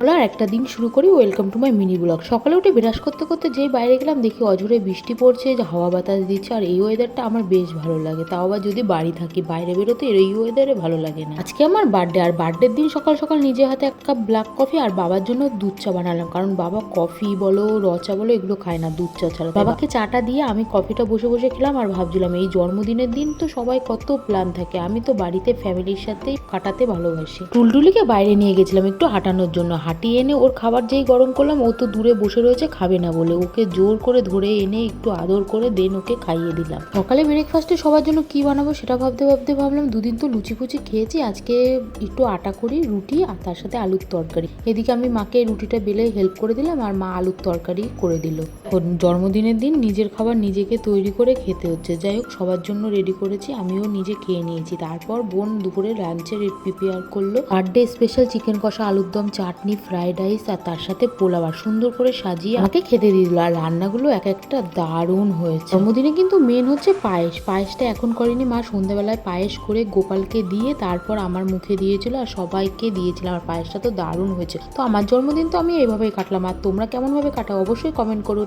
চলো আর একটা দিন শুরু করি welcome to my mini blog সকালে উঠে বিরাস করতে করতে যেই বাইরে গেলাম, দেখি অঝরে বৃষ্টি পড়ছে, যে হাওয়া বাতাস দিচ্ছে, আর এই ওয়েদারটা আমার বেশ ভালো লাগে। তাও আবার যদি বাড়ি থাকি, বাইরে বেরোতে এই ওয়েদারে ভালো লাগে না। আজকে আমার বার্থডে আর বার্থডের দিন সকাল সকাল নিজে হাতে এক কাপ ব্ল্যাক কফি আর বাবার জন্য দুধ চা বানালাম। কারণ বাবা কফি বলো র চা বলো, এগুলো খায় না দুধ চা ছাড়া। বাবাকে চাটা দিয়ে আমি কফিটা বসে বসে খেলাম আর ভাবছিলাম, এই জন্মদিনের দিন তো সবাই কত প্ল্যান থাকে। আমি তো বাড়িতে ফ্যামিলির সাথে কাটাতে ভালোবাসি। টুলটুলিকে বাইরে নিয়ে গেছিলাম একটু হাঁটানোর জন্য। হাঁটিয়ে এনে ওর খাবার যেই গরম করলাম, ও তো দূরে বসে রয়েছে, খাবে না বলে। ওকে জোর করে ধরে এনে একটু আদর করে দেন ওকে খাইয়ে দিলাম। সকালে ব্রেকফাস্টে সবার জন্য কি বানাবো সেটা ভাবতে ভাবতে ভাবলাম, দুদিন তো লুচি ফুচি খেয়েছি, আজকে একটু আটা করি, রুটি আর তার সাথে আলুর তরকারি। এদিকে আমি মাকে রুটিটা বেলে হেল্প করে দিলাম আর মা আলুর তরকারি করে দিল। জন্মদিনের দিন নিজের খাবার নিজেকে তৈরি করে খেতে হচ্ছে। যাই হোক, সবার জন্য রেডি করেছি, আমিও নিজে খেয়ে নিয়েছি। তারপর বোন দুপুরে লাঞ্চের প্রিপেয়ার করল। বার্থডে স্পেশাল চিকেন কষা আলুর দম চাটনি ফ্রাইড রাইস আর তার সাথে পোলাও আর সুন্দর করে সাজিয়ে আমাকে খেতে দিয়ে দিল। আর রান্নাগুলো এক একটা দারুণ হয়েছে। জন্মদিনে কিন্তু মেন হচ্ছে পায়েস। পায়েসটা এখন করেনি মা, সন্ধ্যাবেলায় পায়েস করে গোপালকে দিয়ে তারপর আমার মুখে দিয়েছিল আর সবাইকে দিয়েছিল। আর পায়েসটা তো দারুণ হয়েছে। তো আমার জন্মদিন তো আমি এইভাবেই কাটলাম। আর তোমরা কেমনভাবে কাটাও অবশ্যই কমেন্ট করো।